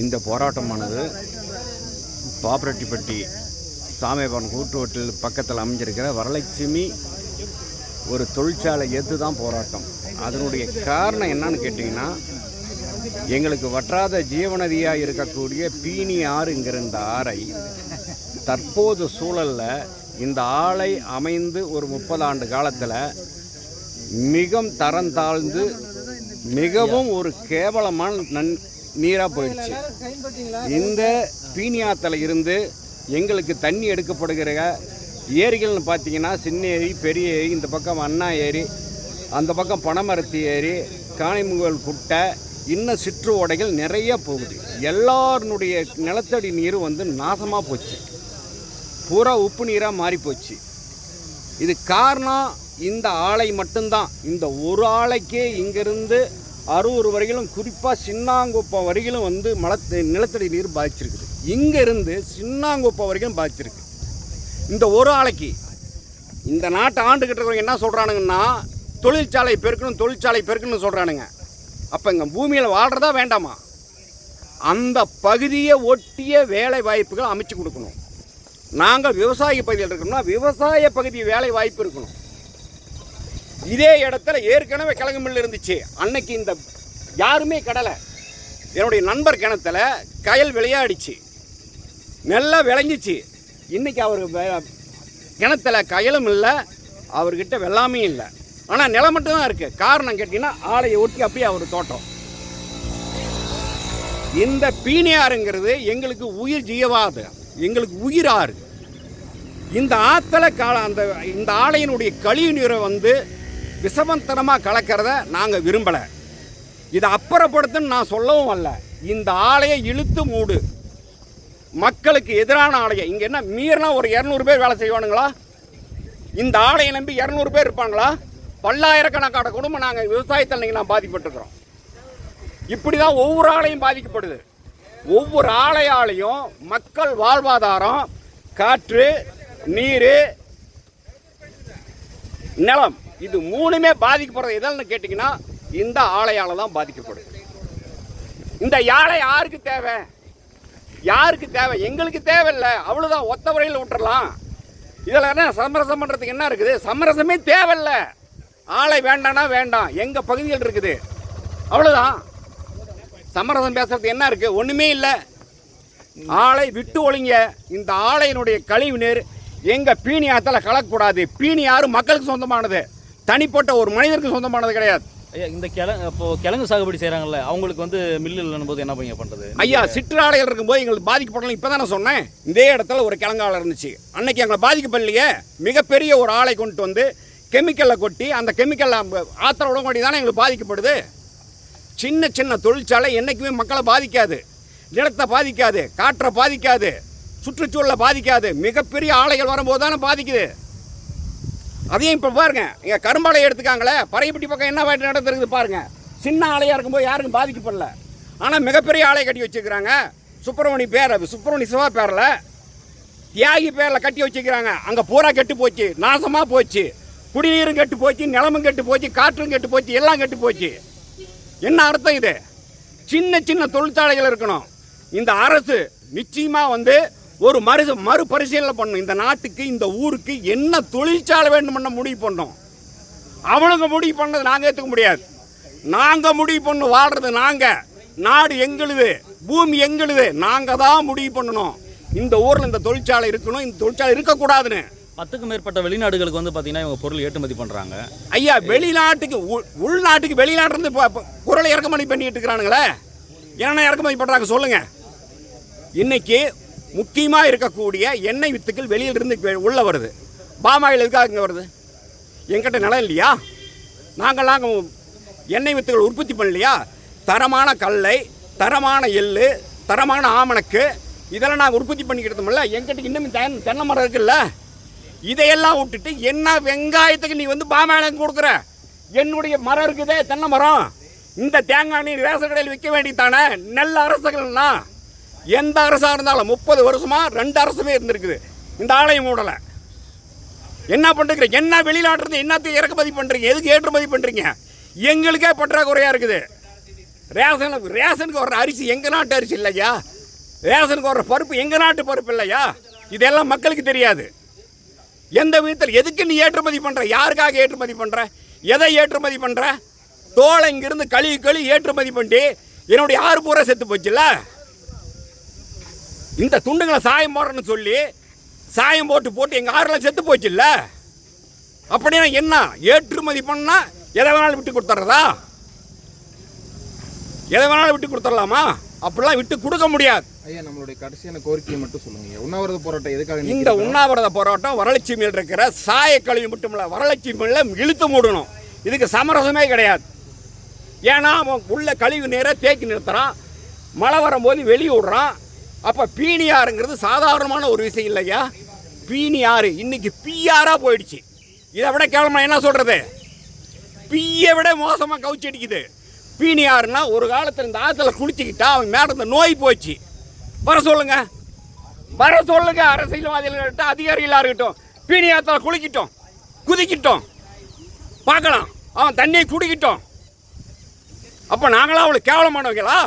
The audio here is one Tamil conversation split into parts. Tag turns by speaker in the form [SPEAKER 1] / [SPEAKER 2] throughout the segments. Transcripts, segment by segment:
[SPEAKER 1] இந்த போராட்டமானது பாப்பரெட்டிப்பட்டி சாமியப்பன் கூட்டுவட்டில் பக்கத்தில் அமைஞ்சிருக்கிற வரலட்சுமி ஒரு தொழிற்சாலை எது தான் போராட்டம். அதனுடைய காரணம் என்னன்னு கேட்டிங்கன்னா எங்களுக்கு வற்றாத ஜீவநதியாக இருக்கக்கூடிய பீனி ஆறுங்கிற இந்த ஆறை தற்போது சூழலில் இந்த ஆலை அமைந்து ஒரு முப்பது ஆண்டு காலத்தில் மிகவும் தரம் தாழ்ந்து மிகவும் ஒரு கேவலமான நன் நீராக போயிடுச்சு. இந்த பீனியாத்தில் இருந்து எங்களுக்கு தண்ணி எடுக்கப்படுகிற ஏரிகள்னு பார்த்தீங்கன்னா சின்ன ஏரி பெரிய ஏரி இந்த பக்கம் அண்ணா ஏரி அந்த பக்கம் பனைமரத்தி ஏரி காணிமுகல் குட்டை இன்னும் சிற்று ஓடைகள் நிறைய போகுது. எல்லாருனுடைய நிலத்தடி நீர் வந்து நாசமாக போச்சு. பூரா உப்பு நீராக மாறி போச்சு. இது காரணம் இந்த ஆலை மட்டும்தான். இந்த ஒரு ஆலைக்கே இங்கேருந்து அரூர் வரையிலும் குறிப்பாக சின்னாங்குப்பம் வரையிலும் வந்து மல நிலத்தடி நீர் பாதிச்சிருக்குது இங்கேருந்து சின்னாங்குப்பம் வரைக்கும் பாதிச்சிருக்கு இந்த ஒரு ஆலைக்கு இந்த நாட்டை ஆண்டுகிட்டு இருக்கிறவங்க என்ன சொல்கிறானுங்கன்னா தொழிற்சாலை பெருக்கணும் தொழிற்சாலை பெருக்கணும்னு சொல்கிறானுங்க அப்போ இங்கே பூமியில் வாழ்கிறதா வேண்டாமா? அந்த பகுதியை ஒட்டிய வேலை வாய்ப்புகள் அமைச்சு கொடுக்கணும். நாங்கள் விவசாய பகுதியில் இருக்கணும்னா விவசாய பகுதி வேலை வாய்ப்பு இருக்கணும். இதே இடத்துல ஏற்கனவே கிழங்கு மில் இருந்துச்சு. அன்னைக்கு இந்த யாருமே கடலை. என்னுடைய நண்பர் கிணத்துல கயல் விளையாடிச்சு. நல்லா விளைஞ்சிச்சு. இன்றைக்கி அவர் கிணத்துல கயலும் இல்லை அவர்கிட்ட வெள்ளாமையும் இல்லை. ஆனால் நிலம் மட்டும்தான் இருக்குது காரணம் கேட்டிங்கன்னா ஆலையை ஒட்டி அப்படியே அவர் தோட்டம். இந்த பீனியாருங்கிறது எங்களுக்கு உயிர் ஜீவாது. எங்களுக்கு உயிர் ஆறு இந்த ஆத்தலை கால அந்த இந்த ஆலையினுடைய கழிவு நீரை வந்து விசமந்தனமாக கலக்கிறத நாங்கள் விரும்பலை. இதை அப்புறப்படுத்துன்னு நான் சொல்லவும் அல்ல. இந்த ஆலையை இழுத்து மூடு. மக்களுக்கு எதிரான ஆலையை. இங்கே என்ன மீறினா ஒரு இரநூறு பேர் வேலை செய்வானுங்களா? இந்த ஆலையை நம்பி இரநூறு பேர் இருப்பாங்களா? பல்லாயிரக்கணக்கான குடும்பம் நாங்கள் விவசாயத்தில் இன்னைக்கு நான் பாதிக்கப்பட்டுருக்கிறோம். இப்படி தான் ஒவ்வொரு ஆலையும் பாதிக்கப்படுது. ஒவ்வொரு ஆலையாலையும் மக்கள் வாழ்வாதாரம் காற்று நீர் நிலம். இது மூணுமே பாதிக்கப்படுறது எதால்னு கேட்டிங்கன்னா இந்த ஆலையால் தான் பாதிக்கப்படும் இந்த யாழை யாருக்கு தேவை? யாருக்கு தேவை? எங்களுக்கு தேவையில்லை. அவ்வளோதான் ஒத்த வரையில் விட்டுறலாம். இதில் என்ன? சமரசம் பண்ணுறதுக்கு என்ன இருக்குது? சமரசமே தேவையில்ல. ஆலை வேண்டானா வேண்டாம். எங்கள் பகுதியில் இருக்குது. அவ்வளோதான் சமரசம் பேசுறது என்ன இருக்குது ஒன்றுமே இல்லை. ஆலை விட்டு ஒழிங்க இந்த ஆலையினுடைய கழிவு நீர் எங்கள் பீனி ஆற்றில் கலக்கக்கூடாது. பீனி ஆறு மக்களுக்கு சொந்தமானது. தனிப்பட்ட ஒரு மனிதருக்கு சொந்தமானது கிடையாது.
[SPEAKER 2] ஐயா இந்த கிழங்கு இப்போ கிழங்கு சாகுபடி செய்கிறாங்கல்ல அவங்களுக்கு வந்து மில்லு இல்லைன்னு போது என்ன பையன் பண்ணுறது
[SPEAKER 1] ஐயா சிற்றாலைகள் இருக்கும்போது எங்களுக்கு பாதிக்கப்படலாம். இப்போ தானே சொன்னேன். இதே இடத்துல ஒரு கிழங்காலை இருந்துச்சு. அன்னைக்கு எங்களை பாதிக்கப்படலையே. மிகப்பெரிய ஒரு ஆலை கொண்டு வந்து கெமிக்கலை கொட்டி அந்த கெமிக்கல் ஆத்திர உடம்படி தானே எங்களுக்கு பாதிக்கப்படுது. சின்ன சின்ன தொழிற்சாலை என்றைக்குமே மக்களை பாதிக்காது. நிலத்தை பாதிக்காது. காற்றை பாதிக்காது. சுற்றுச்சூழலை பாதிக்காது. மிகப்பெரிய ஆலைகள் வரும்போது தானே பாதிக்குது. அதையும் இப்போ பாருங்க. இங்கே கரும்பாலை எடுத்துக்காங்களே பறையப்பட்டி பக்கம் என்ன வாய்ட்டு நடந்திருக்குது பாருங்க. சின்ன ஆலையாக இருக்கும்போது யாருக்கும் பாதிக்கப்படல. ஆனால் மிகப்பெரிய ஆலை கட்டி வச்சுக்கிறாங்க சுப்பிரமணி பேர் சுப்பிரமணி சிவா பேரில். தியாகி பேரில் கட்டி வச்சுக்கிறாங்க அங்கே பூரா கெட்டு போச்சு. நாசமாக போச்சு. குடிநீரும் கெட்டு போச்சு நிலமும் கெட்டு போச்சு காற்றும் கெட்டு போச்சு எல்லாம் கெட்டு போச்சு. என்ன அர்த்தம் இது? சின்ன சின்ன தொழிற்சாலைகள் இருக்கணும். இந்த அரசு நிச்சயமாக வந்து ஒரு மறு மறுபரிசீலனை பண்ணணும். இந்த நாட்டுக்கு இந்த ஊருக்கு என்ன தொழிற்சாலை வேண்டும்னு முடிவு பண்ணோம். அவனுங்க முடிவு பண்ணது நாங்கள் ஏற்றுக்க முடியாது. நாங்கள் முடிவு பண்ணு வாழ்றது நாங்கள் நாடு எங்களுது பூமி எங்களுது. நாங்கள் தான் முடிவு பண்ணணும். இந்த ஊரில் இந்த தொழிற்சாலை இருக்கணும். இந்த தொழிற்சாலை இருக்கக்கூடாதுன்னு.
[SPEAKER 2] பத்துக்கும் மேற்பட்ட வெளிநாடுகளுக்கு வந்து பார்த்தீங்கன்னா இவங்க பொருள் ஏற்றுமதி பண்ணுறாங்க
[SPEAKER 1] ஐயா வெளிநாட்டுக்கு உள்- உள்நாட்டுக்கு வெளிநாட்டிலிருந்து குரலை இறக்குமதி பண்ணிட்டு இருக்கிறானுங்களே. என்ன இறக்குமதி பண்ணுறாங்க சொல்லுங்க. இன்னைக்கு முக்கியமாக இருக்கக்கூடிய எண்ணெய் வித்துக்கள் வெளியிலிருந்து உள்ளே வருது. பாமாயில் எதுக்காக இங்கே வருது? எங்கிட்ட நிலம் இல்லையா? நாங்கள்லாம் எண்ணெய் வித்துக்கள் உற்பத்தி பண்ணலையா? தரமான கல்லை தரமான எள்ளு தரமான ஆமணக்கு இதெல்லாம் நாங்கள் உற்பத்தி பண்ணிக்கிட்டோம்ல எங்கிட்ட இன்னும் தென் தென்னை மரம் இருக்குல்ல? இதையெல்லாம் விட்டுட்டு என்ன வெங்காயத்துக்கு நீ வந்து பாமாயிலம் கொடுக்குற? என்னுடைய மரம் இருக்குதே தென்னை மரம். இந்த தேங்காய் நீ ரேசன் கடையில் விற்க வேண்டியதானே நல்ல அரசுகள்னா. எந்த அரசாக இருந்தாலும் முப்பது வருஷமாக ரெண்டு அரசுமே இருந்திருக்குது. இந்த ஆலயம் மூடலை. என்ன பண்ணுறீங்க என்ன வெளிநாட்டுறது என்னத்தை இறக்குமதி பண்ணுறீங்க எதுக்கு ஏற்றுமதி பண்ணுறீங்க எங்களுக்கே பற்றாக்குறையாக இருக்குது. ரேஷனுக்கு ரேஷனுக்கு வர்ற அரிசி எங்கள் நாட்டு அரிசி இல்லையா? ரேஷனுக்கு வர்ற பருப்பு எங்கள் நாட்டு பருப்பு இல்லையா? இதெல்லாம் மக்களுக்கு தெரியாது. எந்த விதத்தில் எதுக்கு நீ ஏற்றுமதி பண்ணுற யாருக்காக ஏற்றுமதி பண்ணுற எதை ஏற்றுமதி பண்ணுற தோலை இங்கிருந்து கழுவி கழுவி ஏற்றுமதி பண்ணி என்னுடைய ஆறு பூரா செத்து போச்சுல்ல? இந்த துண்டுகளை சாயம் போடுறேன்னு சொல்லி சாயம் போட்டு போட்டு எங்கள் ஆறுலாம் செத்து போச்சுல்ல? அப்படின்னா என்ன? ஏற்றுமதி பண்ணால் எதை வேணாலும் விட்டு கொடுத்துட்றதா எதை வேணாலும் விட்டு கொடுத்துடலாமா அப்படிலாம் விட்டு கொடுக்க முடியாது.
[SPEAKER 3] ஐயா நம்மளுடைய கடைசியான கோரிக்கையை மட்டும் சொல்லுங்க. உண்ணாவிரத போராட்டம் எதுக்காக
[SPEAKER 1] இந்த? உண்ணாவிரத போராட்டம் வரலட்சி மேல் இருக்கிற சாய கழிவு மட்டும் இல்லை வரலட்சி மேல இழுத்து மூடணும். இதுக்கு சமரசமே கிடையாது. ஏன்னா அவன் உள்ள கழிவு நீரை தேக்கி நிறுத்துறான். மழை வரும்போது வெளியே விடுறான். அப்போ பீனியாருங்கிறது சாதாரணமான ஒரு விஷயம் இல்லையா? பீனியாறு இன்றைக்கி பிஆரா போயிடுச்சு. இதை விட கேவலமா என்ன சொல்கிறது பீயை விட மோசமாக கவுச்சி அடிக்குது. பீனியாருன்னா ஒரு காலத்தில் இந்த ஆற்றுல குளிச்சுக்கிட்டா அவன் மேலே இந்த நோய் போச்சு. வர சொல்லுங்க. வர சொல்லுங்க அரசியல்வாதிகள்கிட்ட அதிகாரிகளாக இருக்கட்டும். பீனியாத்தில் குளிக்கிட்டோம் குதிக்கிட்டோம். பார்க்கலாம். அவன் தண்ணியை குடிக்கிட்டோம். அப்போ நாங்களாம் அவளுக்கு கேவலமானவங்களா?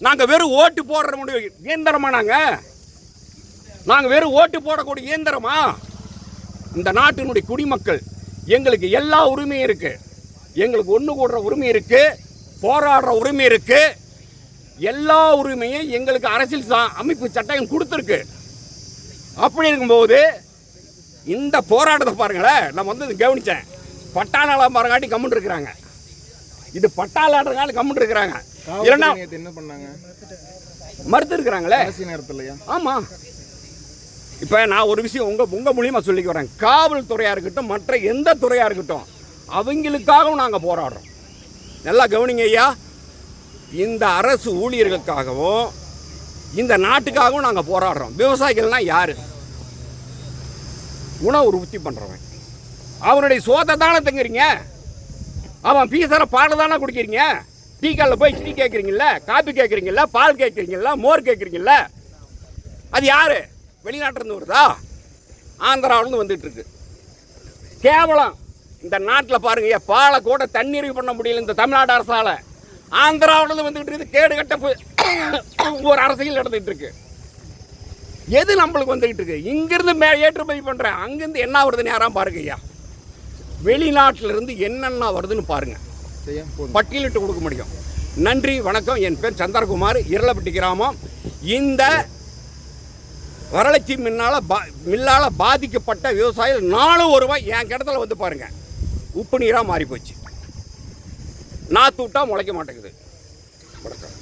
[SPEAKER 1] நாங்கள் வெறும் ஓட்டு போடுற முடிவு இயந்திரமா நாங்கள் நாங்கள் வெறும் ஓட்டு போடக்கூடிய இயந்திரமா? இந்த நாட்டினுடைய குடிமக்கள் எங்களுக்கு எல்லா உரிமையும் இருக்குது எங்களுக்கு ஒன்று கூடுற உரிமை இருக்குது போராடுற உரிமை இருக்குது எல்லா உரிமையும் எங்களுக்கு அரசியல் சா- அமைப்பு சட்டம் கொடுத்துருக்கு. அப்படி இருக்கும்போது இந்த போராட்டத்தை பாருங்களேன் நான் வந்து கவனித்தேன் பட்டாளம் பாருங்காட்டி கம்முன்னு இருக்கிறாங்க. இது பட்டாளம் கம்முன்னு இருக்கிறாங்க.
[SPEAKER 3] நேத்து என்ன பண்ணாங்க?
[SPEAKER 1] மறுத்து இருக்கிறாங்களே
[SPEAKER 3] நேரத்துலயா?
[SPEAKER 1] ஆமாம் இப்போ நான் ஒரு விஷயம் உங்கள் உங்கள் மூலியமாக சொல்லிக்க வரேன். காவல்துறையாக இருக்கட்டும் மற்ற எந்த துறையாக இருக்கட்டும் அவங்களுக்காகவும் நாங்கள் போராடுறோம். நல்லா கவனிங்க ஐயா. இந்த அரசு ஊழியர்களுக்காகவும் இந்த நாட்டுக்காகவும் நாங்கள் போராடுறோம். விவசாயிகள்னா யார்? உணவு உற்பத்தி பண்ணுறவன் அவனுடைய சோத்தை தானே தங்குறீங்க அவன் பீசர பால் தானே குடிக்கிறீங்க? டீ காலில் போய் டீ கேட்குறீங்கல்ல காப்பி கேட்குறீங்கல்ல பால் கேட்குறீங்கல்ல மோர் கேட்குறீங்கல்ல அது யார்? வெளிநாட்டிலேருந்து வருதா ஆந்திராவிலேருந்து வந்துட்டுருக்கு. கேவலம். இந்த நாட்டில் பாருங்க ஐயா, பாலை கூட தண்ணீர் பண்ண முடியல இந்த தமிழ்நாடு அரசால். ஆந்திராவிலேருந்து வந்துக்கிட்டு இருக்குது கேடு கட்ட ஒரு அரசியல் நடந்துட்டு இருக்கு எது நம்மளுக்கு வந்துக்கிட்டு இருக்கு இங்கேருந்து மே ஏற்றுமதி பண்ணுறேன் அங்கேருந்து என்ன வருதுன்னு யாராம் பாருங்க ஐயா. இருந்து என்னென்ன வருதுன்னு
[SPEAKER 3] பாருங்கள்
[SPEAKER 1] பட்டியலிட்டு கொடுக்க முடியும். நன்றி வணக்கம். என் பேர் சந்திரகுமார் இரளப்பட்டி கிராமம். இந்த வரலட்சி மின்னால் பா மில்லால் பாதிக்கப்பட்ட விவசாயிகள் நாலு ஒரு ரூபாய் என் கிடத்துல வந்து பாருங்க. உப்பு நீராக மாறி போச்சு நாற்று விட்டா முளைக்க மாட்டேங்குது. வணக்கம்.